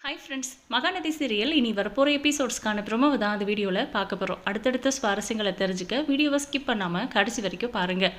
Hi friends Mahanadi serial இனி வரப்போகிற எபிசோட்ஸ்க்கான ப்ரொமோவை தான் அந்த வீடியோவில் பார்க்க போகிறோம் அடுத்தடுத்த சுவாரஸ்யங்களை தெரிஞ்சுக்க வீடியோவை ஸ்கிப் பண்ணாமல் கடைசி வரைக்கும் பாருங்கள்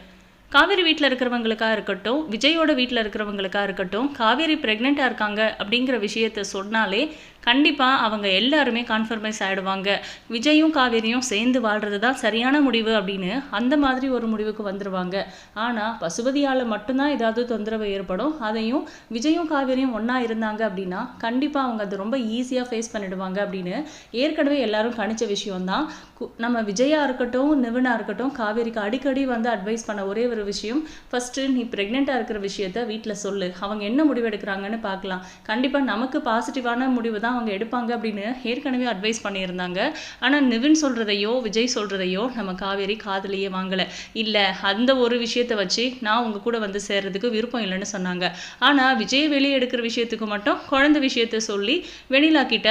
காவேரி வீட்டில் இருக்கிறவங்களுக்காக இருக்கட்டும் விஜயோட வீட்டில் இருக்கிறவங்களுக்காக இருக்கட்டும் காவேரி ப்ரெக்னெண்ட்டாக இருக்காங்க அப்படிங்கிற விஷயத்த சொன்னாலே கண்டிப்பாக அவங்க எல்லாருமே கான்ஃபர்மைஸ் ஆகிடுவாங்க விஜயும் காவேரியும் சேர்ந்து வாழ்கிறது தான் சரியான முடிவு அப்படின்னு அந்த மாதிரி ஒரு முடிவுக்கு வந்துடுவாங்க ஆனால் பசுபதியால் மட்டும்தான் ஏதாவது தொந்தரவு ஏற்படும். அதையும் விஜயும் காவேரியும் ஒன்றா இருந்தாங்க அப்படின்னா கண்டிப்பாக அவங்க அது ரொம்ப ஈஸியாக ஃபேஸ் பண்ணிடுவாங்க அப்படின்னு ஏற்கனவே எல்லாரும் கணிச்ச விஷயம்தான். கு- நம்ம விஜயா இருக்கட்டும் நிவனா இருக்கட்டும் காவேரிக்கு அடிக்கடி வந்து அட்வைஸ் பண்ண ஒரே ஒரு விஷயம் ஃபஸ்ட்டு நீ ப்ரெக்னெண்ட்டாக இருக்கிற விஷயத்த வீட்டில் சொல்லு. அவங்க என்ன முடிவு எடுக்கிறாங்கன்னு பார்க்கலாம். கண்டிப்பாக நமக்கு பாசிட்டிவான முடிவு தான் அவங்க எடுப்பாங்க அப்படின்னு ஏற்கனவே அட்வைஸ் பண்ணியிருந்தாங்க. ஆனால் நிவின் சொல்கிறதையோ விஜய் சொல்கிறதையோ நம்ம காவேரி காதலியே வாங்கலை. இல்லை அந்த ஒரு விஷயத்தை வச்சு நான் உங்கள் கூட வந்து சேர்றதுக்கு விருப்பம் இல்லைன்னு சொன்னாங்க. ஆனால் விஜய் வெளியே எடுக்கிற விஷயத்துக்கு மட்டும் குழந்தை விஷயத்த சொல்லி வெணிலா கிட்ட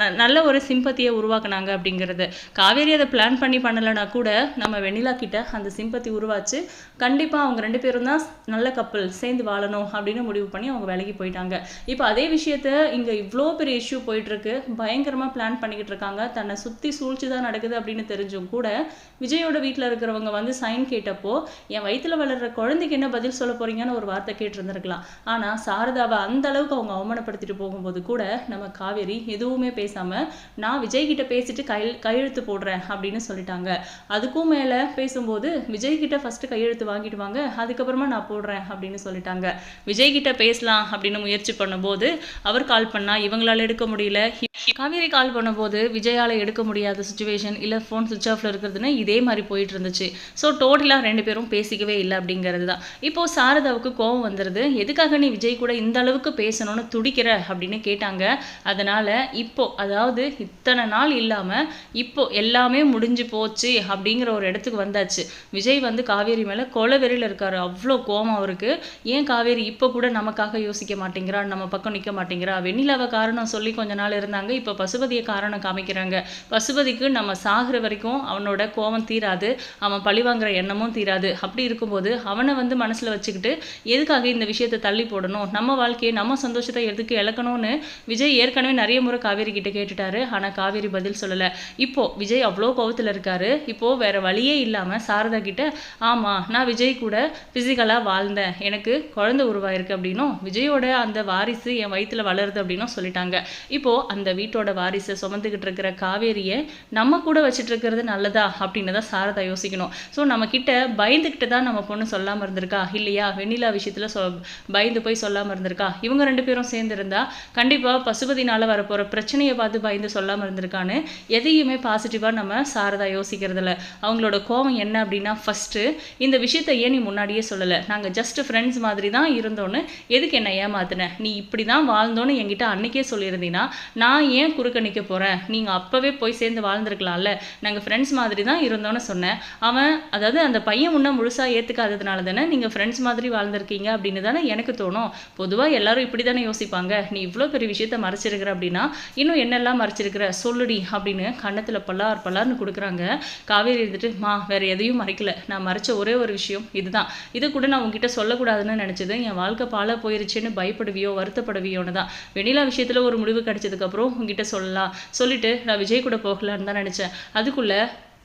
ந- நல்ல ஒரு சிம்பத்தியை உருவாக்குனாங்க அப்படிங்கிறது. காவேரி அதை பிளான் பண்ணி பண்ணலைன்னா கூட நம்ம வெண்ணிலா கிட்ட அந்த சிம்பத்தி உருவாச்சு. கண்டிப்பாக அவங்க ரெண்டு பேரும் தான் நல்ல கப்பல் சேர்ந்து வாழணும் அப்படின்னு முடிவு பண்ணி அவங்க விலகி போயிட்டாங்க. இப்போ அதே விஷயத்த இங்கே இவ்வளோ பெரிய இஷ்யூ போயிட்டுருக்கு. பயங்கரமாக பிளான் பண்ணிக்கிட்டு இருக்காங்க தன்னை சுற்றி சூழ்ச்சி தான் நடக்குது அப்படின்னு தெரிஞ்சும் கூட விஜயோட வீட்டில் இருக்கிறவங்க வந்து சைன் கேட்டப்போ என் வயிற்றில் வளர்கிற குழந்தைக்கு என்ன பதில் சொல்ல போறீங்கன்னு ஒரு வார்த்தை கேட்டிருந்திருக்கலாம். ஆனால் சாரதாவை அந்த அளவுக்கு அவங்க அவமானப்படுத்திட்டு போகும்போது கூட நம்ம காவேரி எதுவுமே பேசாமல் நான் விஜய் கிட்ட பேசிட்டு கையெழு கையெழுத்து போடுறேன் அப்படின்னு சொல்லிட்டாங்க. அதுக்கும் மேலே பேசும்போது விஜய்கிட்ட ஃபஸ்ட்டு ஃபர்ஸ்ட் கையெழுத்து வாங்கிட்டு வாங்க அதுக்கப்புறமா நான் போடுறேன் அப்படின்னு சொல்லிட்டாங்க. விஜய்கிட்ட பேசலாம் அப்படின்னு முயற்சி பண்ணும்போது அவர் கால் பண்ணா இவங்களால எடுக்க முடியல. காவேரி கால் பண்ணும்போது விஜயால எடுக்க முடியாத சுச்சுவேஷன் இல்லை ஃபோன் சுவிச் ஆஃப்ல இருக்கிறதுன்னு இதே மாதிரி போயிட்டு இருந்துச்சு. ஸோ டோட்டலாக ரெண்டு பேரும் பேசிக்கவே இல்லை அப்படிங்கிறது தான். இப்போ சாரதாவுக்கு கோவம் வந்துடுது எதுக்காக நீ விஜய் கூட இந்த அளவுக்கு பேசணும்னு துடிக்கிற அப்படின்னு கேட்டாங்க. அதனால இப்போ அதாவது இத்தனை நாள் இல்லாம இப்போ எல்லாமே முடிஞ்சு போச்சு அப்படிங்கிற ஒரு இடத்துக்கு வந்தாச்சு. விஜய் வந்து காவேரி மேல கொலவெறியில் இருக்காரு. அவ்வளோ கோவம் அவருக்கு. ஏன் காவேரி இப்போ கூட நமக்காக யோசிக்க மாட்டேங்கிறா? நம்ம பக்கம் நிற்க மாட்டேங்கிறா? வெண்ணிலாவை காரணம் சொல்ல சொல்லி கொஞ்ச நாள் இருந்தாங்க. இப்போ பசுபதியை காரணம் காமிக்கிறாங்க. பசுபதிக்கு நம்ம சாகிற வரைக்கும் அவனோட கோவம் தீராது. அவன் பழிவாங்குற எண்ணமும் தீராது. அப்படி இருக்கும்போது அவனை வந்து மனசில் வச்சுக்கிட்டு எதுக்காக இந்த விஷயத்தை தள்ளி போடணும்? நம்ம வாழ்க்கையை நம்ம சந்தோஷத்தை எதுக்கு இழக்கணும்னு விஜய் ஏற்கனவே நிறைய முறை காவேரி கிட்ட கேட்டுட்டாரு. ஆனால் காவேரி பதில் சொல்லலை. இப்போ விஜய் அவ்வளோ கோபத்தில் இருக்காரு. இப்போ வேற வழியே இல்லாமல் சாரதா கிட்ட ஆமாம் நான் விஜய் கூட ஃபிசிக்கலாக வாழ்ந்தேன். எனக்கு குழந்தை உருவாயிருக்கு அப்படின்னும் விஜயோட அந்த வாரிசு என் வயிற்றில் வளருது அப்படின்னும் சொல்லிட்டாங்க. இப்போ அந்த வீட்டோட வாரிசை சுமந்துக்கிட்டு இருக்கிற காவேரியை நம்ம கூட வச்சுட்டு இருக்கிறது நல்லதா அப்படின்னு தான் சாரதா யோசிக்கணும். ஸோ நம்ம கிட்ட பயந்துக்கிட்டு தான் நம்ம பொண்ணு சொல்லாமல் இருந்திருக்கா? இல்லையா? வெண்ணிலா விஷயத்துல சொ பயந்து போய் சொல்லாம இருந்திருக்கா? இவங்க ரெண்டு பேரும் சேர்ந்து இருந்தா கண்டிப்பா வரப்போகிற வரப்போற பிரச்சனையை பார்த்து பயந்து சொல்லாமல் இருந்திருக்கான்னு எதையுமே பாசிட்டிவா நம்ம சாரதா யோசிக்கிறதுல அவங்களோட கோவம் என்ன அப்படின்னா ஃபர்ஸ்ட் இந்த விஷயத்தை ஏன் நீ முன்னாடியே சொல்லலை? நாங்க ஜஸ்ட் ஃப்ரெண்ட்ஸ் மாதிரி தான் இருந்தோன்னு எதுக்கு என்ன ஏமாத்தின? நீ இப்படி தான் வாழ்ந்தோன்னு என்கிட்ட அன்னைக்கே சொல்லியிருந்தீங்கன்னா நான் ஏன் குறுக்க நிற்க போறேன்? நீங்க அப்பவே போய் சேர்ந்து வாழ்ந்திருக்கலாம்ல. நாங்க ஃப்ரெண்ட்ஸ் மாதிரி தான் இருந்தோன்னு சொன்னேன். அவன் அதாவது அந்த பையன் முன்ன முழுசா ஏத்துக்காததுனால தானே நீங்க ஃப்ரெண்ட்ஸ் மாதிரி வாழ்ந்திருக்கீங்க அப்படின்னு தானே எனக்கு தோணும். பொதுவாக எல்லாரும் இப்படி தானே யோசிப்பாங்க. நீ இவ்வளோ பெரிய விஷயத்த மறைச்சிருக்கிற அப்படின்னா இன்னும் என்னெல்லாம் மறைச்சிருக்கிற? சொல்லுடி அப்படின்னு கன்னத்தில் பல்லார் பல்லார்னு கொடுக்குறாங்க. காவேரி இருந்துட்டு மா வேற எதையும் மறைக்கல. நான் மறைச்ச ஒரே ஒரு விஷயம் இதுதான். இது கூட நான் உங்ககிட்ட சொல்லக்கூடாதுன்னு நினச்சது என் வாழ்க்கை பால போயிருச்சுன்னு பயப்படுவியோ வருத்தப்படுவியோன்னு தான். வெண்ணிலா விஷயத்தில் ஒரு முடிவு கிடைச்சதுக்கு அப்புறம் உங்ககிட்ட சொல்லலாம். சொல்லிட்டு நான் விஜய் கூட போகலான்னு தான் நினைச்சேன். அதுக்குள்ள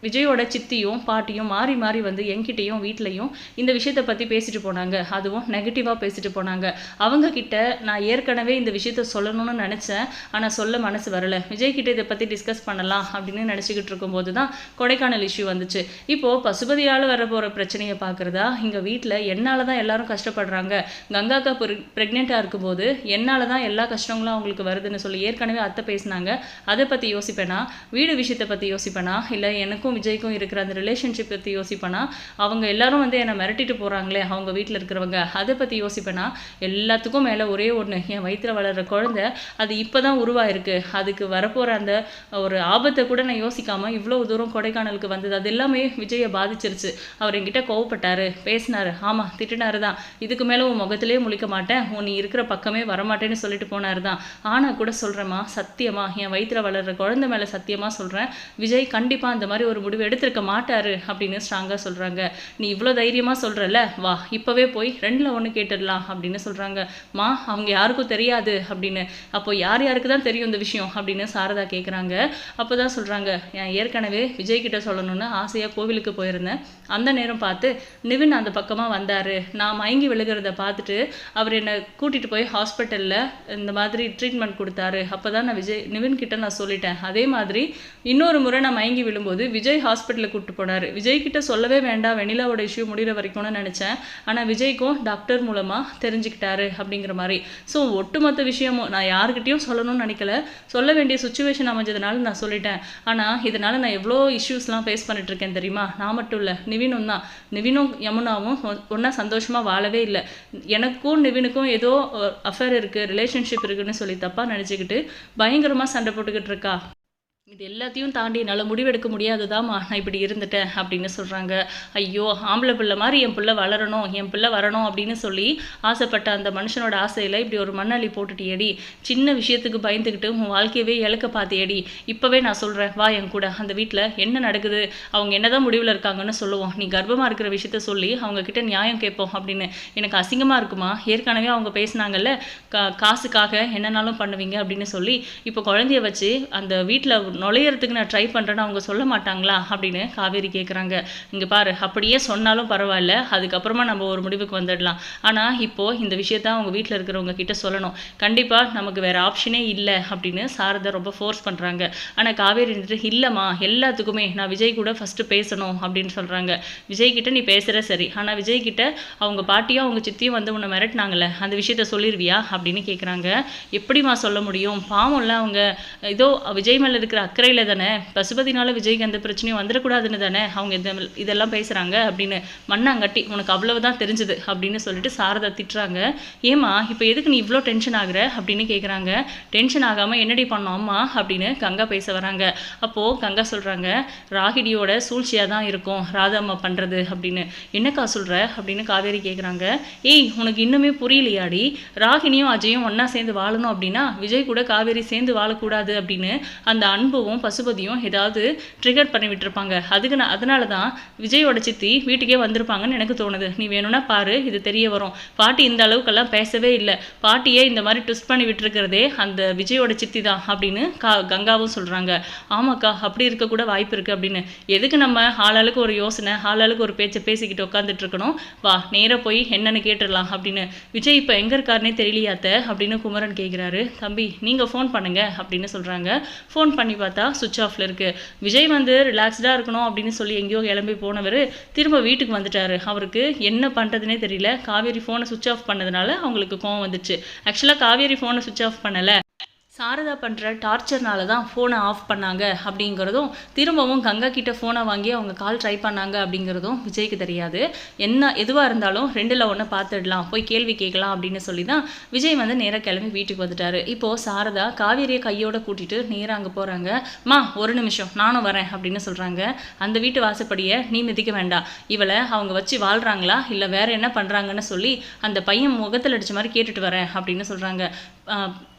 விஜயோட சித்தியும் பாட்டியும் மாறி மாறி வந்து என்கிட்டையும் வீட்லையும் இந்த விஷயத்தை பற்றி பேசிட்டு போனாங்க. அதுவும் நெகட்டிவாக பேசிட்டு போனாங்க. அவங்க கிட்ட நான் ஏற்கனவே இந்த விஷயத்த சொல்லணும்னு நினச்சேன். ஆனால் சொல்ல மனசு வரல. விஜய் கிட்ட இதை பற்றி டிஸ்கஸ் பண்ணலாம் அப்படின்னு நினச்சிக்கிட்டு இருக்கும்போது தான் கொடைக்கானல் இஷ்யூ வந்துச்சு. இப்போது பசுபதியால் வர போகிற பிரச்சனையை பார்க்குறதா இங்கே வீட்டில் என்னால் தான் எல்லாரும் கஷ்டப்படுறாங்க. கங்காக்கா ப்ரெக்னெண்ட்டாக இருக்கும்போது என்னால் தான் எல்லா கஷ்டங்களும் அவங்களுக்கு வருதுன்னு சொல்லி ஏற்கனவே அத்தை பேசினாங்க. அதை பற்றி யோசிப்பேனா? வீடு விஷயத்தை பற்றி யோசிப்பேனா? எனக்கு எனக்கும் விஜய்க்கும் இருக்கிற அந்த ரிலேஷன்ஷிப் பற்றி யோசிப்பேனா அவங்க எல்லாரும் வந்து என்னை மிரட்டிட்டு போகிறாங்களே அவங்க வீட்டில் இருக்கிறவங்க. அதை பற்றி யோசிப்பேனா எல்லாத்துக்கும் மேலே ஒரே ஒன்று என் வயிற்றில் வளர்கிற குழந்தை அது இப்போ தான் உருவாயிருக்கு. அதுக்கு வரப்போகிற அந்த ஒரு ஆபத்தை கூட நான் யோசிக்காமல் இவ்வளோ தூரம் கொடைக்கானலுக்கு வந்தது அது எல்லாமே விஜயை பாதிச்சிருச்சு. அவர் என்கிட்ட கோவப்பட்டார் பேசினாரு ஆமாம் திட்டினாரு தான். இதுக்கு மேலே உன் முகத்திலே முழிக்க மாட்டேன். உன் நீ இருக்கிற பக்கமே வரமாட்டேன்னு சொல்லிட்டு போனார் தான். ஆனால் கூட சொல்கிறேம்மா சத்தியமா என் வயிற்றில் வளர்கிற குழந்தை மேலே சத்தியமாக சொல்கிறேன் விஜய் கண்டிப்பாக அந்த மாதிரி ஒரு ஒரு முடிவு எடுத்திருக்க மாட்டாரு அப்படின்னு ஸ்ட்ராங்காக சொல்கிறாங்க நீ இவ்வளோ தைரியமாக சொல்கிறல்ல வா இப்போவே போய் ரெண்டில் ஒன்று கேட்டுடலாம் அப்படின்னு சொல்கிறாங்க மா அவங்க யாருக்கும் தெரியாது அப்படின்னு. அப்போ யார் யாருக்கு தான் தெரியும் இந்த விஷயம் அப்படின்னு சாரதா கேட்குறாங்க அப்போ தான் சொல்கிறாங்க ஏற்கனவே விஜய் கிட்ட சொல்லணும்னு ஆசையாக கோவிலுக்கு போயிருந்தேன். அந்த நேரம் பார்த்து நிவின் அந்த பக்கமாக வந்தார். நான் மயங்கி விழுகிறத பார்த்துட்டு அவர் என்னை கூட்டிகிட்டு போய் ஹாஸ்பிட்டலில் இந்த மாதிரி ட்ரீட்மெண்ட் கொடுத்தாரு. அப்போ தான் நான் விஜய் நிவின் கிட்ட நான் சொல்லிட்டேன். அதே மாதிரி இன்னொரு முறை நான் மயங்கி விழும்போது விஜய் விஜய் ஹாஸ்பிட்டலுக்கு கூப்பிட்டு போனார். விஜய் கிட்ட சொல்லவே வேண்டாம். வெனிலாவோட இஷ்யூ முடிகிற வரைக்கும்னு நினச்சேன். ஆனால் விஜய்க்கும் டாக்டர் மூலமாக தெரிஞ்சுக்கிட்டாரு அப்படிங்கிற மாதிரி. ஸோ ஒட்டுமொத்த விஷயமும் நான் யாருக்கிட்டையும் சொல்லணும்னு நினைக்கல. சொல்ல வேண்டிய சுச்சுவேஷன் அமைஞ்சதுனால நான் சொல்லிட்டேன். ஆனால் இதனால் நான் எவ்வளோ இஷ்யூஸ்லாம் ஃபேஸ் பண்ணிட்டுருக்கேன் தெரியுமா? நான் மட்டும் இல்லை. நிவினும் தான். நிவினும் யமுனாவும் ஒன்றா சந்தோஷமாக வாழவே இல்லை. எனக்கும் நிவினுக்கும் ஏதோ அஃபேர் இருக்குது ரிலேஷன்ஷிப் இருக்குதுன்னு சொல்லி தப்பாக நினச்சிக்கிட்டு பயங்கரமாக சண்டை போட்டுக்கிட்டு இருக்கா? இது எல்லாத்தையும் தாண்டி என்னால் முடிவெடுக்க முடியாதுதாம்மா நான் இப்படி இருந்துட்டேன் அப்படின்னு சொல்கிறாங்க ஐயோ ஆம்பளை பிள்ளை மாதிரி என் பிள்ளை வளரணும் என் பிள்ளை வரணும் அப்படின்னு சொல்லி ஆசைப்பட்ட அந்த மனுஷனோட ஆசையில் இப்படி ஒரு மண்ணள்ளி போட்டுட்டியடி. சின்ன விஷயத்துக்கு பயந்துக்கிட்டு உன் வாழ்க்கையவே இழக்க பார்த்தியடி. இப்போவே நான் சொல்கிறேன் வா என் கூட அந்த வீட்டில் என்ன நடக்குது அவங்க என்னதான் முடிவில் இருக்காங்கன்னு சொல்லுவோம். நீ கர்ப்பமாக இருக்கிற விஷயத்த சொல்லி அவங்கக்கிட்ட நியாயம் கேட்போம் அப்படின்னு. எனக்கு அசிங்கமாக இருக்குமா? ஏற்கனவே அவங்க பேசினாங்கல்ல கா காசுக்காக என்னன்னாலும் பண்ணுவீங்க அப்படின்னு சொல்லி இப்போ குழந்தைய வச்சு அந்த வீட்டில் நுழையிறதுக்கு நான் ட்ரை பண்ணுறேன்னு அவங்க சொல்ல மாட்டாங்களா அப்படின்னு காவேரி கேட்குறாங்க இங்கே பாரு அப்படியே சொன்னாலும் பரவாயில்ல அதுக்கப்புறமா நம்ம ஒரு முடிவுக்கு வந்துடலாம். ஆனால் இப்போது இந்த விஷயத்த அவங்க வீட்டில் இருக்கிறவங்க கிட்ட சொல்லணும். கண்டிப்பாக நமக்கு வேறு ஆப்ஷனே இல்லை அப்படின்னு சாரதா ரொம்ப ஃபோர்ஸ் பண்ணுறாங்க ஆனால் காவேரி இருந்துட்டு இல்லைம்மா எல்லாத்துக்குமே நான் விஜய் கூட ஃபஸ்ட்டு பேசணும் அப்படின்னு சொல்கிறாங்க விஜய் கிட்ட நீ பேசுகிற சரி. ஆனால் விஜய் கிட்ட அவங்க பாட்டியும் அவங்க சித்தியும் வந்து உன்னை மிரட்டினாங்களே அந்த விஷயத்த சொல்லிடுவியா அப்படின்னு கேட்குறாங்க எப்படிம்மா சொல்ல முடியும்? பாவம்ல அவங்க ஏதோ விஜய் மேலே இருக்கிற அக்கறையில் தானே? பசுபதினால விஜய்க்கு எந்த பிரச்சனையும் வந்துடக்கூடாதுன்னு தானே அவங்க இந்த இதெல்லாம் பேசுகிறாங்க அப்படின்னு மண்ணாங்கட்டி உனக்கு அவ்வளவுதான் தெரிஞ்சுது அப்படின்னு சொல்லிட்டு சாரதா திட்டுறாங்க. ஏமா இப்போ எதுக்கு நீ இவ்வளோ டென்ஷன் ஆகுற? அப்படின்னு கேட்குறாங்க டென்ஷன் ஆகாமல் என்னடி பண்ணோம் அம்மா? அப்படின்னு கங்கா பேச வராங்க. அப்போது கங்கா சொல்கிறாங்க ராகிடியோட சூழ்ச்சியாக தான் இருக்கும் ராதா அம்மா பண்ணுறது அப்படின்னு. என்னக்கா சொல்கிற அப்படின்னு காவேரி கேட்குறாங்க ஏய் உனக்கு இன்னுமே புரியலையாடி? ராகினியும் அஜயும் ஒன்றா சேர்ந்து வாழணும் அப்படின்னா விஜய் கூட காவேரி சேர்ந்து வாழக்கூடாது அப்படின்னு அந்த அன்பும் பசுபதியும் ஏதாவது ட்ரிகர் பண்ணி விட்டுருப்பாங்க. அதுக்கு நான் அதனால தான் விஜயோட சித்தி வீட்டுக்கே வந்திருப்பாங்கன்னு எனக்கு தோணுது. நீ வேணும்னா பாரு இது தெரிய வரும். பாட்டி இந்த அளவுக்கெல்லாம் பேசவே இல்லை. பாட்டியே இந்த மாதிரி ட்விஸ்ட் பண்ணி விட்டுருக்கிறதே அந்த விஜயோட சித்தி தான் அப்படின்னு கா கங்காவும் சொல்கிறாங்க ஆமாக்கா அப்படி இருக்கக்கூட வாய்ப்பு இருக்குது அப்படின்னு. எதுக்கு நம்ம ஆளாளுக்கு ஒரு யோசனை ஆளாளுக்கு ஒரு பேச்சை பேசிக்கிட்டு உட்காந்துட்டு இருக்கணும்? வா நேராக போய் என்னென்னு கேட்டுடலாம் அப்படின்னு. விஜய் இப்போ எங்கே இருக்காருனே தெரியலையாத்த அப்படின்னு குமரன் கேட்குறாரு தம்பி நீங்கள் ஃபோன் பண்ணுங்க அப்படின்னு சொல்கிறாங்க ஃபோன் பண்ணி பார்த்தா சுவிட்ச் ஆஃப்ல இருக்குது விஜய் வந்து ரிலாக்ஸ்டாக இருக்கணும் அப்படின்னு சொல்லி எங்கேயோ கிளம்பி போனவர் திரும்ப வீட்டுக்கு வந்துட்டாரு. அவருக்கு என்ன பண்ணுறதுனே தெரியல. காவேரி ஃபோனை சுவிட்ச் ஆஃப் பண்ணதுனால அவங்களுக்கு கோவம் வந்துச்சு. ஆக்சுவலாக காவேரி ஃபோனை சுவிச் ஆஃப் பண்ணலை. சாரதா பண்ணுற டார்ச்சர்னால தான் ஃபோனை ஆஃப் பண்ணாங்க அப்படிங்கிறதும் திரும்பவும் கங்கா கிட்ட ஃபோனை வாங்கி அவங்க கால் ட்ரை பண்ணாங்க அப்படிங்கிறதும் விஜய்க்கு தெரியாது. என்ன எதுவாக இருந்தாலும் ரெண்டில் ஒன்று பார்த்துடலாம் போய் கேள்வி கேட்கலாம் அப்படின்னு சொல்லி தான் விஜய் வந்து நேராக கிளம்பி வீட்டுக்கு வந்துட்டாரு. இப்போது சாரதா காவேரியை கையோட கூட்டிகிட்டு நேராக அங்கே போகிறாங்க மா ஒரு நிமிஷம் நானும் வரேன் அப்படின்னு சொல்கிறாங்க அந்த வீட்டு வாசப்படியை நீ மிதிக்க வேண்டாம். இவளை அவங்க வச்சு வாழ்கிறாங்களா இல்லை வேறு என்ன பண்ணுறாங்கன்னு சொல்லி அந்த பையன் முகத்தில் அடிச்ச மாதிரி கேட்டுட்டு வரேன் அப்படின்னு சொல்கிறாங்க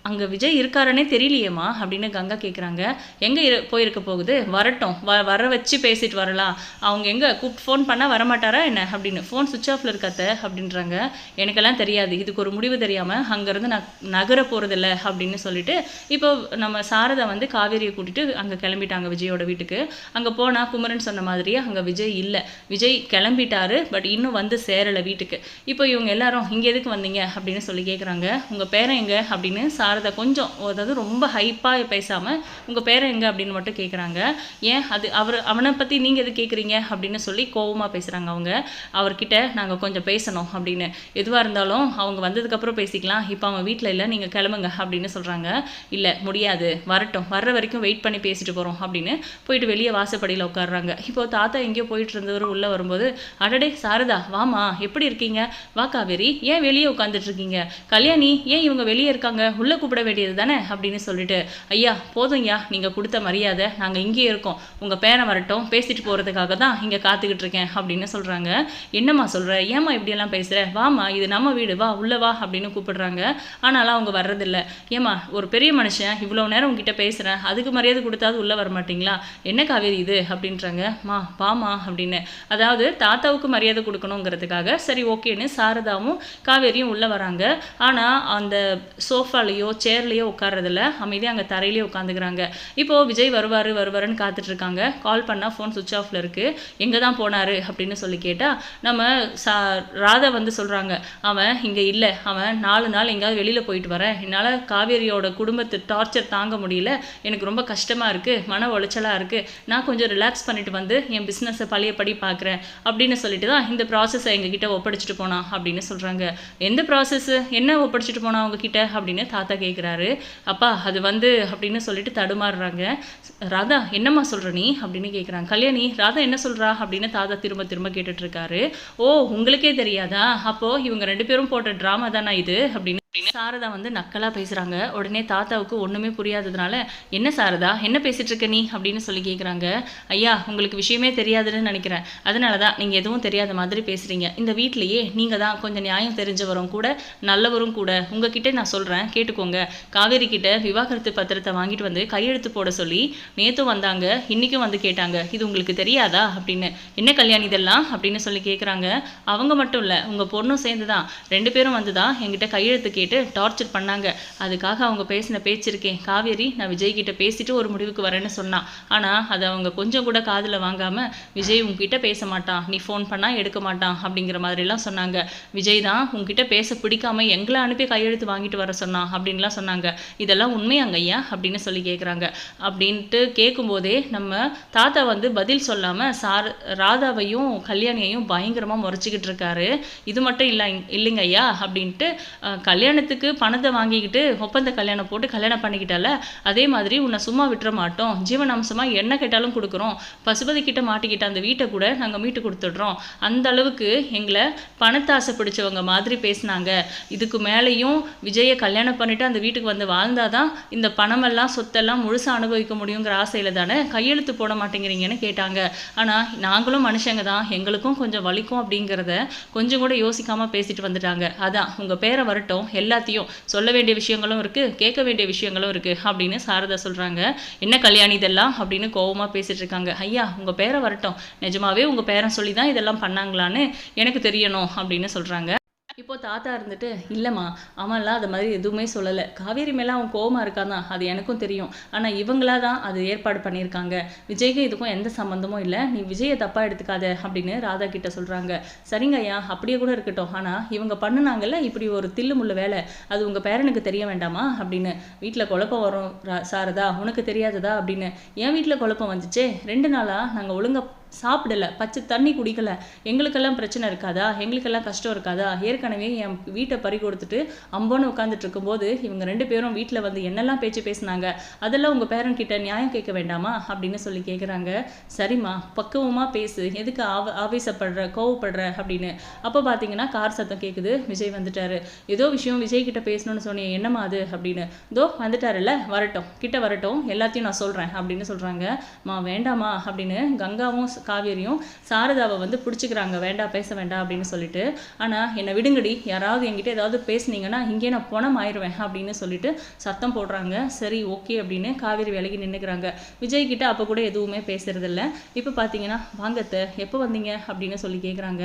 அங்கே விஜய் இருக்காருன்னே தெரியலையேம்மா அப்படின்னு கங்கா கேட்குறாங்க எங்கே இரு போயிருக்க போகுது? வரட்டும். வ வர வச்சு பேசிட்டு வரலாம். அவங்க எங்கே கூப்பிட்டு ஃபோன் பண்ணால் வரமாட்டாரா என்ன? அப்படின்னு. ஃபோன் சுவிச் ஆஃபில் இருக்காத்த அப்படின்றாங்க. எனக்கெல்லாம் தெரியாது. இதுக்கு ஒரு முடிவு தெரியாமல் அங்கேருந்து நான் நகர போகிறதில்ல அப்படின்னு சொல்லிட்டு இப்போ நம்ம சாரதா வந்து காவேரியை கூட்டிகிட்டு அங்கே கிளம்பிட்டாங்க விஜயோட வீட்டுக்கு. அங்கே போனால் குமரன் சொன்ன மாதிரியே அங்கே விஜய் இல்லை. விஜய் கிளம்பிட்டாரு பட் இன்னும் வந்து சேரலை வீட்டுக்கு. இப்போ இவங்க எல்லாரும் இங்கே எதுக்கு வந்தீங்க? அப்படின்னு சொல்லி கேட்குறாங்க உங்கள் பேரன் எங்கே? அப்படின்னு சாரதா கொஞ்சம் அதாவது ரொம்ப ஹைப்பாக பேசாமல் உங்கள் பேரை எங்கே? அப்படின்னு மட்டும் கேட்குறாங்க ஏன்? அது அவர் அவனை பற்றி நீங்கள் எது கேட்குறீங்க அப்படின்னு சொல்லி கோபமாக பேசுகிறாங்க அவங்க. அவர்கிட்ட நாங்கள் கொஞ்சம் பேசணும் அப்படின்னு. எதுவாக இருந்தாலும் அவங்க வந்ததுக்கப்புறம் பேசிக்கலாம். இப்போ அவன் வீட்டில் இல்லை நீங்கள் கிளம்புங்க அப்படின்னு சொல்கிறாங்க இல்லை முடியாது. வரட்டும். வர்ற வரைக்கும் வெயிட் பண்ணி பேசிட்டு போகிறோம் அப்படின்னு போயிட்டு வெளியே வாசப்படியில் உட்காடுறாங்க இப்போது தாத்தா எங்கேயோ போயிட்டு இருந்தவர் உள்ளே வரும்போது அடடே சாரதா வாமா எப்படி இருக்கீங்க? வா காவேரி. ஏன் வெளியே உட்காந்துட்டு இருக்கீங்க? கல்யாணி ஏன் இவங்க வெளியே இருக்க இருக்காங்க உள்ளே கூப்பிட வேண்டியது தானே அப்படின்னு சொல்லிட்டு ஐயா போதும்யா நீங்கள் கொடுத்த மரியாதை நாங்கள் இங்கேயே இருக்கோம். உங்கள் பேரை வரட்டும் பேசிட்டு போகிறதுக்காக தான் இங்கே காத்துக்கிட்டு இருக்கேன் அப்படின்னு சொல்கிறாங்க என்னம்மா சொல்கிற ஏம்மா இப்படியெல்லாம் பேசுகிற வாமா இது நம்ம வீடு வா உள்ளே வா அப்படின்னு கூப்பிடுறாங்க. ஆனாலும் அவங்க வர்றதில்ல. ஏம்மா ஒரு பெரிய மனுஷன் இவ்வளோ நேரம் உங்ககிட்ட பேசுகிறேன் அதுக்கு மரியாதை கொடுத்தாது உள்ளே வர மாட்டீங்களா? என்ன காவேரி இது? அப்படின்றாங்க. மா வாமா அப்படின்னு. அதாவது தாத்தாவுக்கு மரியாதை கொடுக்கணுங்கிறதுக்காக சரி ஓகேன்னு சாரதாவும் காவேரியும் உள்ளே வராங்க. ஆனால் அந்த சோஃபாலேயோ சேர்லேயோ உட்காரதில்ல அமைதியாக அங்கே தரையிலேயே உட்காந்துக்கிறாங்க. இப்போது விஜய் வருவார் வருவாருன்னு காத்துட்ருக்காங்க. கால் பண்ணால் ஃபோன் சுவிச் ஆஃபில் இருக்குது எங்கே தான் போனார் அப்படின்னு சொல்லி கேட்டால் நம்ம சா ராதா வந்து சொல்கிறாங்க அவன் இங்கே இல்லை. அவன் நாலு நாள் எங்கேயாவது வெளியில் போயிட்டு வரேன். என்னால் காவேரியோட குடும்பத்து டார்ச்சர் தாங்க முடியல. எனக்கு ரொம்ப கஷ்டமாக இருக்குது மன உளைச்சலாக இருக்குது நான் கொஞ்சம் ரிலாக்ஸ் பண்ணிட்டு வந்து என் பிஸ்னஸை பழையபடி பார்க்குறேன் அப்படின்னு சொல்லிட்டு தான் இந்த ப்ராசஸை எங்ககிட்ட ஒப்படைச்சிட்டு போனான் அப்படின்னு சொல்கிறாங்க எந்த ப்ராசஸ் என்ன ஒப்படைச்சிட்டு போனான் உங்ககிட்ட? அப்படின்னு தாத்தா கேட்குறாரு அப்பா அது வந்து அப்படின்னு சொல்லிட்டு தடுமாறுறாங்க. ராதா என்னம்மா சொல்ற நீ? அப்படின்னு கேட்குறாங்க கல்யாணி ராதா என்ன சொல்றா? அப்படின்னு தாத்தா திரும்ப திரும்ப கேட்டுட்டு இருக்காரு. ஓ உங்களுக்கே தெரியாதா? அப்போ இவங்க ரெண்டு பேரும் போட்ட ட்ராமா தானா இது? அப்படின்னு சாரதா வந்து நக்கலா பேசுறாங்க. உடனே தாத்தாவுக்கு ஒண்ணுமே புரியாததுனால என்ன சாரதா? என்ன பேசிட்டு இருக்க நீ? அப்படின்னு சொல்லி கேக்குறாங்க. ஐயா உங்களுக்கு விஷயமே தெரியாதுன்னு நினைக்கிறேன். அதனால தான் நீங்க எதுவும் தெரியாத மாதிரி பேசுறீங்க. இந்த வீட்லயே நீங்க தான் கொஞ்சம் நியாயம் தெரிஞ்சவரும் கூட நல்லவரும் கூட. உங்ககிட்ட நான் சொல்றேன். கேட்டுக்கோங்க. காவேரி கிட்ட விவாகரத்து பத்திரத்தை வாங்கிட்டு வந்து கையெழுத்து போட சொல்லி நேத்தும் வந்தாங்க. இன்னைக்கும் வந்து கேட்டாங்க. இது உங்களுக்கு தெரியாதா? அப்படின்னு. என்ன கல்யாணி இதெல்லாம்? அப்படின்னு சொல்லி கேக்குறாங்க. அவங்க மட்டும் இல்ல. உங்க பொண்ணும் சேர்ந்து தான் ரெண்டு பேரும் வந்து தான் என்கிட்ட கையெழுத்து கேட்டு டார்ச்சர் பண்ணாங்க. அதுக்காக அவங்க பேசின பேச்சு இருக்கேன் காவேரி நான் விஜய் கிட்ட பேசிட்டு ஒரு முடிவுக்கு வரேன்னு சொன்னான் ஆனால் அதை அவங்க கொஞ்சம் கூட காதில் வாங்காம விஜய் உங்ககிட்ட பேச மாட்டான். நீ ஃபோன் பண்ணா எடுக்க மாட்டான் அப்படிங்கிற மாதிரிலாம் சொன்னாங்க. விஜய் தான் உங்ககிட்ட பேச பிடிக்காம எங்களை அனுப்பி கையெழுத்து வாங்கிட்டு வர சொன்னான் அப்படின்லாம் சொன்னாங்க. இதெல்லாம் உண்மையாங்க ஐயா அப்படின்னு சொல்லி கேட்குறாங்க அப்படின்ட்டு கேட்கும்போதே நம்ம தாத்தா வந்து பதில் சொல்லாமல் சார் ராதாவையும் கல்யாணியையும் பயங்கரமாக முறைச்சிக்கிட்டு இருக்காரு. இது மட்டும் இல்லை இல்லைங்க ஐயா அப்படின்ட்டு அஹ், கல்யாணத்துக்கு பணத்தை வாங்கிக்கிட்டு ஒப்பந்த கல்யாணம் போட்டு கல்யாணம் பண்ணிக்கிட்டால அதே மாதிரி உன்னை சும்மா விட்டுற மாட்டோம். ஜீவனாம்சமா என்ன கேட்டாலும் கொடுக்குறோம். பசுபதி கிட்ட மாட்டிக்கிட்ட அந்த வீட்டை கூட நாங்கள் மீட்டு கொடுத்துட்றோம். அந்த அளவுக்கு எங்களை ஆசை பிடிச்சவங்க மாதிரி பேசினாங்க. இதுக்கு மேலேயும் விஜயை கல்யாணம் பண்ணிட்டு அந்த வீட்டுக்கு வந்து வாழ்ந்தாதான் இந்த பணமெல்லாம் சொத்தெல்லாம் முழுசாக அனுபவிக்க முடியுங்கிற ஆசையில் தானே கையெழுத்து போட மாட்டேங்கிறீங்கன்னு கேட்டாங்க. ஆனால் நாங்களும் மனுஷங்க தான். எங்களுக்கும் கொஞ்சம் வலிக்கும் அப்படிங்கிறத கொஞ்சம் கூட யோசிக்காமல் பேசிட்டு வந்துட்டாங்க. அதான் உங்கள் பேரை வரட்டும். எல்லாத்தையும் சொல்ல வேண்டிய விஷயங்களும் இருக்குது கேட்க வேண்டிய விஷயங்களும் இருக்குது அப்படின்னு சாரதா சொல்கிறாங்க என்ன கல்யாணி இதெல்லாம்? அப்படின்னு கோபமாக பேசிகிட்டு இருக்காங்க. ஐயா உங்கள் பேரை வரட்டும். நிஜமாவே உங்கள் பேரை சொல்லி தான் இதெல்லாம் பண்ணாங்களான்னு எனக்கு தெரியணும் அப்படின்னு சொல்கிறாங்க இப்போ தாத்தா இருந்துட்டு இல்லைம்மா அவன்லாம் அது மாதிரி எதுவுமே சொல்லலை. காவேரி மேலே அவன் கோவமாக இருக்கான் தான் அது எனக்கும் தெரியும். ஆனால் இவங்களா தான் அது ஏற்பாடு பண்ணியிருக்காங்க. விஜய்க்கு இதுக்கும் எந்த சம்மந்தமும் இல்லை. நீ விஜயை தப்பாக எடுத்துக்காத அப்படின்னு ராதா கிட்ட சொல்கிறாங்க சரிங்க ஐயா அப்படியே கூட இருக்கட்டும். ஆனால் இவங்க பண்ணுனாங்கல்ல இப்படி ஒரு தில்லு முள்ள வேலை. அது உங்கள் பேரனுக்கு தெரிய வேண்டாமா? அப்படின்னு. வீட்டில் குழப்பம் வரும் ரா- சாரதா. உனக்கு தெரியாததா? அப்படின்னு. என் வீட்டில் குழப்பம் வந்துச்சே. ரெண்டு நாளாக நாங்கள் ஒழுங்காக சாப்பிடல பச்சை தண்ணி குடிக்கலை. எங்களுக்கெல்லாம் பிரச்சனை இருக்காதா? எங்களுக்கெல்லாம் கஷ்டம் இருக்காதா? ஏற்கனவே என் வீட்டை பறி கொடுத்துட்டு அம்போன்னு உட்காந்துட்டு இருக்கும்போது இவங்க ரெண்டு பேரும் வீட்டில் வந்து என்னெல்லாம் பேச்சு பேசுனாங்க? அதெல்லாம் உங்கள் பேரன் கிட்ட நியாயம் கேட்க வேண்டாமா? அப்படின்னு சொல்லி கேட்குறாங்க சரிம்மா பக்குவமாக பேசு. எதுக்கு ஆவ ஆவேசப்படுற கோவப்படுற அப்படின்னு. அப்போ பார்த்தீங்கன்னா கார் சத்தம் கேட்குது விஜய் வந்துட்டாரு. ஏதோ விஷயம் விஜய் கிட்ட பேசணும்னு சொன்னீங்க என்னம்மா அது? அப்படின்னு. தோ வந்துட்டாருல்ல வரட்டும். கிட்ட வரட்டும். எல்லாத்தையும் நான் சொல்கிறேன் அப்படின்னு சொல்கிறாங்க மா வேண்டாமா அப்படின்னு கங்காவும் காவேரியும் சாரதாவை வந்து பிடிச்சிக்கிறாங்க. வேண்டாம் பேச வேண்டாம் அப்படின்னு சொல்லிட்டு. ஆனால் என்னை விடுங்கடி. யாராவது என்கிட்ட ஏதாவது பேசுனீங்கன்னா இங்கே நான் பணம் ஆயிடுவேன் அப்படின்னு சொல்லிட்டு சத்தம் போடுறாங்க. சரி ஓகே அப்படின்னு காவேரி விலகி நின்றுக்கிறாங்க விஜய் கிட்ட அப்போ கூட எதுவுமே பேசுறதில்ல. இப்போ பார்த்தீங்கன்னா வாங்கத்த எப்போ வந்தீங்க? அப்படின்னு சொல்லி கேட்குறாங்க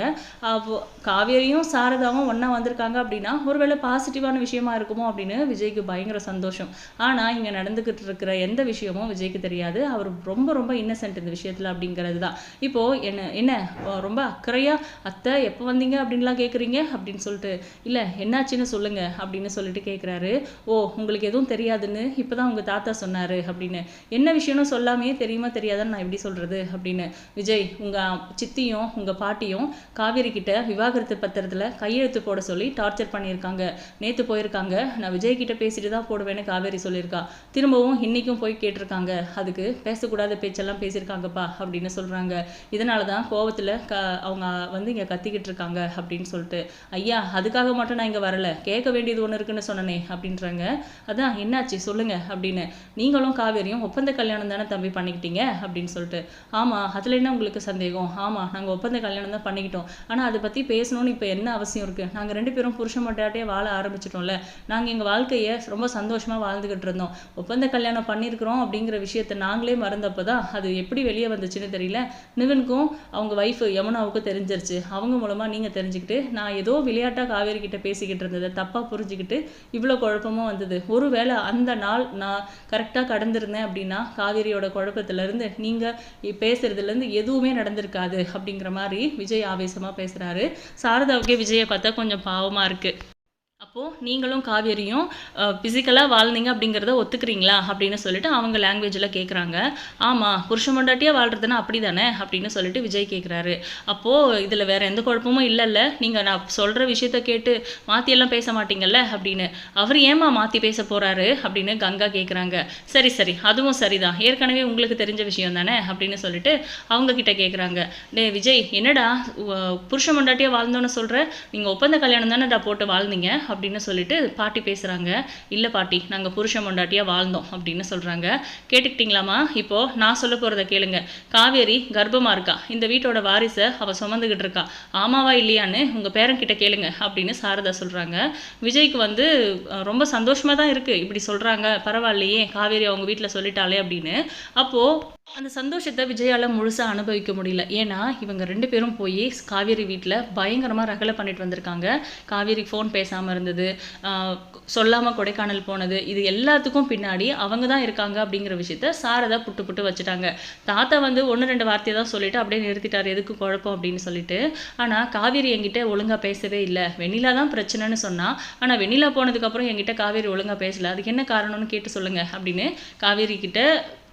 அப்போ காவேரியும் சாரதாவும் ஒன்றா வந்திருக்காங்க அப்படின்னா ஒருவேளை பாசிட்டிவான விஷயமா இருக்குமோ அப்படின்னு விஜய்க்கு பயங்கர சந்தோஷம். ஆனால் இங்கே நடந்துக்கிட்டு இருக்கிற எந்த விஷயமும் விஜய்க்கு தெரியாது. அவர் ரொம்ப ரொம்ப இன்னசென்ட் இந்த விஷயத்தில் அப்படிங்கிறது தான் இப்போ என்ன என்ன? ஓ, ரொம்ப அக்கறையா அத்தை எப்போ வந்தீங்க? அப்படின்லாம் கேட்குறீங்க அப்படின்னு சொல்லிட்டு இல்லை என்னாச்சுன்னு சொல்லுங்க அப்படின்னு சொல்லிட்டு கேட்குறாரு ஓ உங்களுக்கு எதுவும் தெரியாதுன்னு? இப்போதான் உங்க தாத்தா சொன்னார் அப்படின்னு. என்ன விஷயம்னு சொல்லாமே தெரியுமா தெரியாதான்னு நான் எப்படி சொல்றது? அப்படின்னு. விஜய் உங்க சித்தியும் உங்கள் பாட்டியும் காவேரி கிட்ட விவாகரத்து பத்திரத்தில் கையெழுத்து போட சொல்லி டார்ச்சர் பண்ணியிருக்காங்க. நேற்று போயிருக்காங்க. நான் விஜய் கிட்ட பேசிட்டு தான் போடுவேன்னு காவேரி சொல்லியிருக்கா. திரும்பவும் இன்றைக்கும் போய் கேட்டிருக்காங்க. அதுக்கு பேசக்கூடாத பேச்செல்லாம் பேசியிருக்காங்கப்பா அப்படின்னு சொல்கிறாங்க இருக்காங்க. இதனால தான் கோவத்தில் க அவங்க வந்து இங்கே கத்திக்கிட்டு இருக்காங்க அப்படின்னு சொல்லிட்டு ஐயா அதுக்காக மட்டும் நான் இங்கே வரல. கேட்க வேண்டியது ஒன்று இருக்குன்னு சொன்னனே அப்படின்றாங்க. அதான் என்னாச்சு? சொல்லுங்க அப்படின்னு. நீங்களும் காவேரியும் ஒப்பந்த கல்யாணம் தானே தம்பி பண்ணிக்கிட்டீங்க? அப்படின்னு சொல்லிட்டு ஆமாம் அதில் என்ன உங்களுக்கு சந்தேகம்? ஆமாம் நாங்கள் ஒப்பந்த கல்யாணம் தான் பண்ணிக்கிட்டோம். ஆனால் அதை பற்றி பேசணும்னு இப்போ என்ன அவசியம் இருக்குது நாங்கள் ரெண்டு பேரும் புருஷன் மட்டாட்டே வாழ ஆரம்பிச்சிட்டோம்ல. நாங்கள் எங்கள் வாழ்க்கையை ரொம்ப சந்தோஷமாக வாழ்ந்துக்கிட்டு இருந்தோம். ஒப்பந்த கல்யாணம் பண்ணியிருக்கிறோம் அப்படிங்கிற விஷயத்தை நாங்களே மறந்தப்போ தான் அது எப்படி வெளியே வந்துச்சுன்னு தெரியல. நிவனுக்கும் அவங்க ஒய்ஃப் யமுனாவுக்கும் தெரிஞ்சிருச்சு. அவங்க மூலமாக நீங்கள் தெரிஞ்சுக்கிட்டு நான் ஏதோ விளையாட்டாக காவேரி கிட்ட பேசிக்கிட்டு இருந்ததை தப்பாக புரிஞ்சுக்கிட்டு இவ்வளோ குழப்பமும் வந்தது. ஒருவேளை அந்த நாள் நான் கரெக்டாக கடந்திருந்தேன் அப்படின்னா காவேரியோட குழப்பத்திலேருந்து நீங்கள் பேசுகிறதுலேருந்து எதுவுமே நடந்திருக்காது அப்படிங்கிற மாதிரி விஜய் ஆவேசமாக பேசுகிறாரு சாரதாவுக்கே விஜயை பார்த்தா கொஞ்சம் பாவமாக இருக்குது அப்போது நீங்களும் காவேரியும் ஃபிசிக்கலாக வாழ்ந்தீங்க அப்படிங்கிறத ஒத்துக்கிறீங்களா அப்படின்னு சொல்லிட்டு அவங்க லாங்குவேஜில் கேட்குறாங்க ஆமாம் புருஷ மண்டாட்டியாக வாழ்கிறதுனா அப்படி தானே அப்படின்னு சொல்லிட்டு விஜய் கேட்குறாரு அப்போது இதில் வேறு எந்த குழப்பமும் இல்லைல்ல. நீங்கள் நான் சொல்கிற விஷயத்த கேட்டு மாற்றியெல்லாம் பேச மாட்டீங்கல்ல அப்படின்னு. அவர் ஏமா மாற்றி பேச போகிறாரு அப்படின்னு கங்கா கேட்குறாங்க சரி சரி அதுவும் சரிதான். ஏற்கனவே உங்களுக்கு தெரிஞ்ச விஷயம் தானே அப்படின்னு சொல்லிட்டு அவங்கக்கிட்ட கேட்குறாங்க டே விஜய் என்னடா புருஷ மண்டாட்டியாக வாழ்ந்தோன்னு சொல்கிற நீங்கள் ஒப்பந்த கல்யாணம் தானே போட்டு வாழ்ந்தீங்க. அப்படின்னு சொல்லிட்டு பாட்டி பேசுகிறாங்க இல்லை பாட்டி நாங்கள் புருஷ மொண்டாட்டியாக வாழ்ந்தோம் அப்படின்னு சொல்கிறாங்க கேட்டுக்கிட்டீங்களாம்மா? இப்போது நான் சொல்ல போகிறத கேளுங்க. காவேரி கர்ப்பமாக இருக்கா? இந்த வீட்டோட வாரிசை அவள் சுமந்துக்கிட்டு இருக்கா. ஆமாவா இல்லையான்னு உங்கள் பேரன்கிட்ட கேளுங்க அப்படின்னு சாரதா சொல்கிறாங்க விஜய்க்கு வந்து ரொம்ப சந்தோஷமாக தான் இருக்குது இப்படி சொல்கிறாங்க பரவாயில்லையே காவேரி அவங்க வீட்டில் சொல்லிட்டாளே அப்படின்னு. அப்போது அந்த சந்தோஷத்தை விஜயால முழுசாக அனுபவிக்க முடியல. ஏன்னா இவங்க ரெண்டு பேரும் போய் காவேரி வீட்டில் பயங்கரமாக ரகலை பண்ணிட்டு வந்திருக்காங்க. காவேரி ஃபோன் பேசாமல் இருந்தது சொல்லாமல் கொடைக்கானல் போனது இது எல்லாத்துக்கும் பின்னாடி அவங்க தான் இருக்காங்க அப்படிங்கிற விஷயத்த சாரதா புட்டு புட்டு வச்சுட்டாங்க. தாத்தா வந்து ஒன்று ரெண்டு வார்த்தையை தான் சொல்லிட்டு அப்படியே நிறுத்திட்டார் எதுக்கு குழப்பம்? அப்படின்னு சொல்லிட்டு. ஆனால் காவேரி என்கிட்ட ஒழுங்காக பேசவே இல்லை. வெண்ணிலா தான் பிரச்சனைன்னு சொன்னால் ஆனால் வெண்ணிலா போனதுக்கப்புறம் என்கிட்ட காவேரி ஒழுங்காக பேசலை. அதுக்கு என்ன காரணம்னு கேட்டு சொல்லுங்கள் அப்படின்னு காவேரி கிட்ட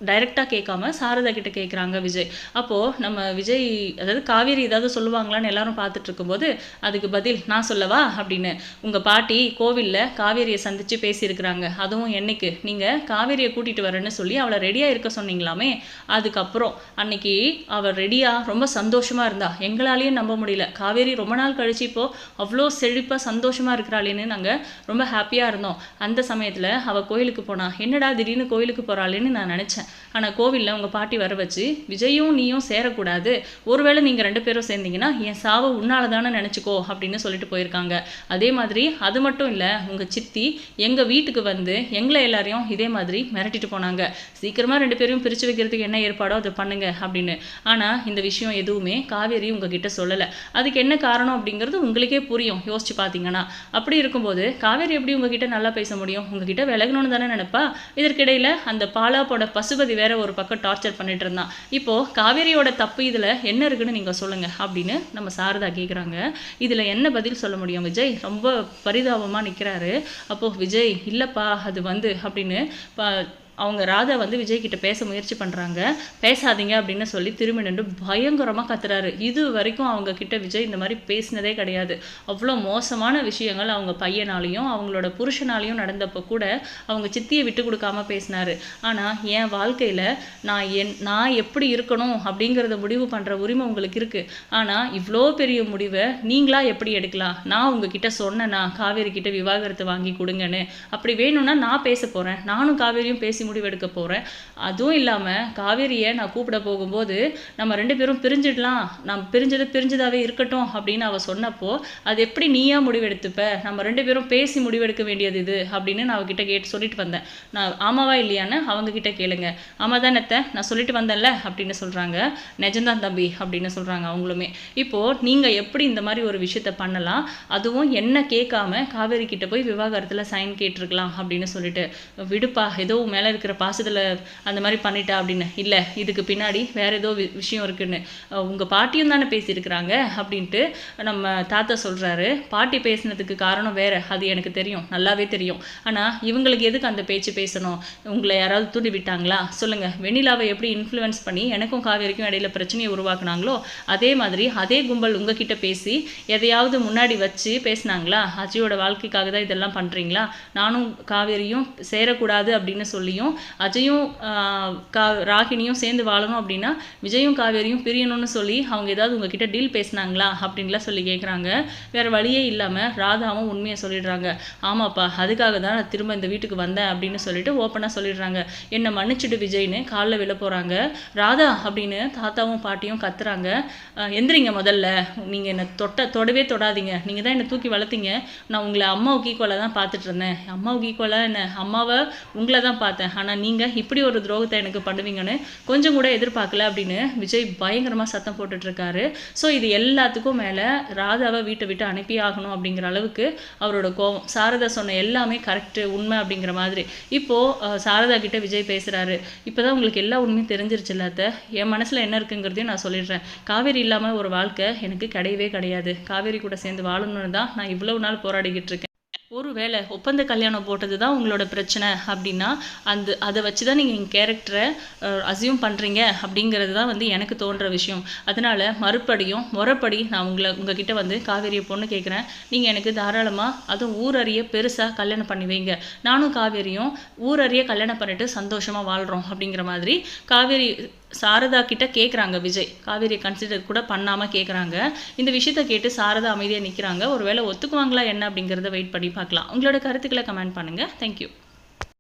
டைரெக்டாக கேட்காம சாரதா கிட்ட கேட்குறாங்க விஜய். அப்போது நம்ம விஜய் அதாவது காவேரி ஏதாவது சொல்லுவாங்களான்னு எல்லாரும் பார்த்துட்டு இருக்கும்போது அதுக்கு பதில் நான் சொல்லவா? அப்படின்னு. உங்கள் பாட்டி கோவிலில் காவேரியை சந்தித்து பேசியிருக்கிறாங்க. அதுவும் என்னைக்கு? நீங்கள் காவேரியை கூட்டிகிட்டு வரேன்னு சொல்லி அவளை ரெடியாக இருக்க சொன்னீங்களாமே? அதுக்கப்புறம் அன்னைக்கு அவள் ரெடியாக ரொம்ப சந்தோஷமாக இருந்தா. எங்களாலேயும் நம்ப முடியல. காவேரி ரொம்ப நாள் கழிச்சு இப்போது அவ்வளோ செழிப்பாக சந்தோஷமாக இருக்கிறாளேன்னு நாங்கள் ரொம்ப ஹாப்பியாக இருந்தோம். அந்த சமயத்தில் அவள் கோயிலுக்கு போனா என்னடா திடீர்னு கோயிலுக்கு போகிறாளேன்னு நான் நினச்சேன். ஆனால் கோவிலில் உங்கள் பாட்டி வர வச்சு விஜயும் நீயும் சேரக்கூடாது. ஒருவேளை நீங்கள் ரெண்டு பேரும் சேர்ந்தீங்கன்னா என் சாவை உன்னால தானே நினச்சிக்கோ அப்படின்னு சொல்லிட்டு போயிருக்காங்க. அதே மாதிரி அது மட்டும் இல்லை உங்கள் சித்தி எங்கள் வீட்டுக்கு வந்து எங்களை எல்லாரையும் இதே மாதிரி மிரட்டிட்டு போனாங்க. சீக்கிரமாக ரெண்டு பேரையும் பிரித்து வைக்கிறதுக்கு என்ன ஏற்பாடோ அதை பண்ணுங்க அப்படின்னு. ஆனால் இந்த விஷயம் எதுவுமே காவேரி உங்ககிட்ட சொல்லலை. அதுக்கு என்ன காரணம் அப்படிங்கிறது உங்களுக்கே புரியும் யோசிச்சு பார்த்தீங்கன்னா அப்படி இருக்கும்போது காவேரி எப்படி உங்ககிட்ட நல்லா பேச முடியும்? உங்ககிட்ட விலகணும்னு தானே நினைப்பா? இதற்கிடையில் அந்த பாலா போட பசுபதி வேற ஒரு பக்கம் டார்ச்சர் பண்ணிட்டு இருந்தான். இப்போ காவேரியோட தப்பு இதில் என்ன இருக்குன்னு நீங்கள் சொல்லுங்க அப்படின்னு நம்ம சாரதா கேட்குறாங்க இதில் என்ன பதில் சொல்ல முடியும்? விஜய் ரொம்ப பரிதாபமாக நிற்கிறாரு அப்போ விஜய் இல்லைப்பா அது வந்து அப்படின்னு அவங்க ராதா வந்து விஜய் கிட்ட பேச முயற்சி பண்ணுறாங்க பேசாதீங்க அப்படின்னு சொல்லி திரும்பி நின்று பயங்கரமாக கத்துறாரு. இது வரைக்கும் அவங்க கிட்ட விஜய் இந்த மாதிரி பேசினதே கிடையாது. அவ்வளோ மோசமான விஷயங்கள் அவங்க பையனாலையும் அவங்களோட புருஷனாலையும் நடந்தப்போ கூட அவங்க சித்தியை விட்டு கொடுக்காம பேசினாரு. ஆனால் என் வாழ்க்கையில் நான் என் நான் எப்படி இருக்கணும் அப்படிங்கிறத முடிவு பண்ணுற உரிமை உங்களுக்கு இருக்குது ஆனால் இவ்வளோ பெரிய முடிவை நீங்களா எப்படி எடுக்கலாம்? நான் உங்ககிட்ட சொன்னேன்னா காவேரி கிட்ட விவாகரத்தை வாங்கி கொடுங்கன்னு. அப்படி வேணும்னா நான் பேச போகிறேன் நானும் காவேரியும் பேசி முடிவெடுக்க போகிறேன் அதுவும் இல்லாமல் காவேரியை நான் கூப்பிட போகும்போது நம்ம ரெண்டு பேரும் பிரிஞ்சிடலாம். நம்ம பிரிஞ்சது பிரிஞ்சதாவே இருக்கட்டும் அப்படின்னு அவ சொன்னப்போ அது எப்படி நீயா முடிவெடுத்துப்ப? நம்ம ரெண்டு பேரும் பேசி முடிவெடுக்க வேண்டியது இது அப்படின்னு நான் அவகிட்ட கேட்டு சொல்லிட்டு வந்தேன். நான் ஆமாவா இல்லையான்னு அவங்க கிட்ட கேளுங்க. ஆமா தானே அத்தை? நான் சொல்லிட்டு வந்தேன்ல அப்படின்னு சொல்றாங்க. நிஜம்தான் தம்பி அப்படின்னு சொல்றாங்க அவங்களுமே. இப்போ நீங்க எப்படி இந்த மாதிரி ஒரு விஷயத்த பண்ணலாம்? அதுவும் என்ன கேட்காம காவேரி கிட்ட போய் விவாகரத்தில் சைன் கேட்டிருக்கலாம் அப்படின்னு சொல்லிட்டு விடுப்பா ஏதோ மேலே மேல இருக்கிற பாசத்தில் அந்த மாதிரி பண்ணிட்டா அப்படின்னு. இல்லை இதுக்கு பின்னாடி வேற ஏதோ வி- விஷயம் இருக்குன்னு. உங்கள் பாட்டியும் தானே பேசியிருக்கிறாங்க அப்படின்ட்டு நம்ம தாத்தா சொல்கிறாரு பாட்டி பேசினதுக்கு காரணம் வேறு. அது எனக்கு தெரியும். நல்லாவே தெரியும். ஆனால் இவங்களுக்கு எதுக்கு அந்த பேச்சு பேசணும்? உங்களை யாராவது தூண்டி விட்டாங்களா? சொல்லுங்கள் வெண்ணிலாவை எப்படி இன்ஃப்ளூயன்ஸ் பண்ணி எனக்கும் காவேரிக்கும் இடையில பிரச்சனையை உருவாக்குனாங்களோ அதே மாதிரி அதே கும்பல் உங்ககிட்ட பேசி எதையாவது முன்னாடி வச்சு பேசுனாங்களா? அஜியோட வாழ்க்கைக்காக தான் இதெல்லாம் பண்ணுறீங்களா நானும் காவேரியும் சேரக்கூடாது அப்படின்னு சொல்லியும் விஷயம் அஜயும் கா ராகினியும் சேர்ந்து வாழணும் அப்படின்னா விஜயும் காவேரியும் பிரியணும்னு சொல்லி அவங்க ஏதாவது உங்ககிட்ட டீல் பேசினாங்களா அப்படின்லாம் சொல்லி கேட்குறாங்க வேறு வழியே இல்லாமல் ராதாவும் உண்மையை சொல்லிடுறாங்க. ஆமாப்பா அதுக்காக தான் நான் திரும்ப இந்த வீட்டுக்கு வந்தேன் அப்படின்னு சொல்லிட்டு ஓப்பனாக சொல்லிடுறாங்க. என்னை மன்னிச்சிடு விஜய்னு காலில் விழ போகிறாங்க ராதா அப்படின்னு தாத்தாவும் பாட்டியும் கத்துறாங்க. எந்திரிங்க முதல்ல. நீங்கள் என்னை தொட்ட தொடவே தொடாதீங்க. நீங்கள் தான் என்னை தூக்கி வளர்த்தீங்க. நான் உங்களை அம்மாவுக்கு ஈக்குவலாக தான் பார்த்துட்டு இருந்தேன். அம்மாவுக்கு ஈக்குவலாக என்ன? அம்மாவை உங்களை தான் பார்த்தேன். ஆனால் நீங்கள் இப்படி ஒரு துரோகத்தை எனக்கு பண்ணுவீங்கன்னு கொஞ்சம் கூட எதிர்பார்க்கல அப்படின்னு விஜய் பயங்கரமாக சத்தம் போட்டுட்ருக்காரு. ஸோ இது எல்லாத்துக்கும் மேலே ராதாவை வீட்டை விட்டு அனுப்பி ஆகணும் அப்படிங்கிற அளவுக்கு அவரோட கோவம். சாரதா சொன்ன எல்லாமே கரெக்டு உண்மை அப்படிங்கிற மாதிரி. இப்போது சாரதா கிட்ட விஜய் பேசுகிறாரு இப்போ தான் உங்களுக்கு எல்லா உண்மையும் தெரிஞ்சிருச்சு அத்தை என் மனசில் என்ன இருக்குங்கிறதையும் நான் சொல்லிடுறேன். காவேரி இல்லாமல் ஒரு வாழ்க்கை எனக்கு கிடையவே கிடையாது. காவேரி கூட சேர்ந்து வாழணும்னு தான் நான் இவ்வளவு நாள் போராடிக்கிட்டு இருக்கேன். ஒருவேளை ஒப்பந்த கல்யாணம் போட்டது தான் உங்களோட பிரச்சனை அப்படின்னா அந்த அதை வச்சு தான் நீங்கள் எங்கள் கேரக்டரை அசியூம் பண்ணுறீங்க அப்படிங்கிறது தான் வந்து எனக்கு தோன்ற விஷயம். அதனால் மறுபடியும் முறைப்படி நான் உங்களை உங்ககிட்ட வந்து காவேரியை பொண்ணு கேட்குறேன் நீங்கள் எனக்கு தாராளமாக அதுவும் ஊரறிய பெருசாக கல்யாணம் பண்ணி வைங்க. நானும் காவேரியும் ஊரறிய கல்யாணம் பண்ணிட்டு சந்தோஷமாக வாழ்கிறோம் அப்படிங்கிற மாதிரி காவேரி சாரதா கிட்ட கேட்குறாங்க விஜய். காவேரியை கன்சிடர் கூட பண்ணாமல் கேட்குறாங்க இந்த விஷயத்த கேட்டு சாரதா அமைதியாக நிற்கிறாங்க ஒருவேளை ஒத்துக்குவாங்களா என்ன அப்படிங்கிறத வெயிட் பண்ணி பார்க்கலாம். உங்களோட கருத்துக்களை கமெண்ட் பண்ணுங்கள் தேங்க்யூ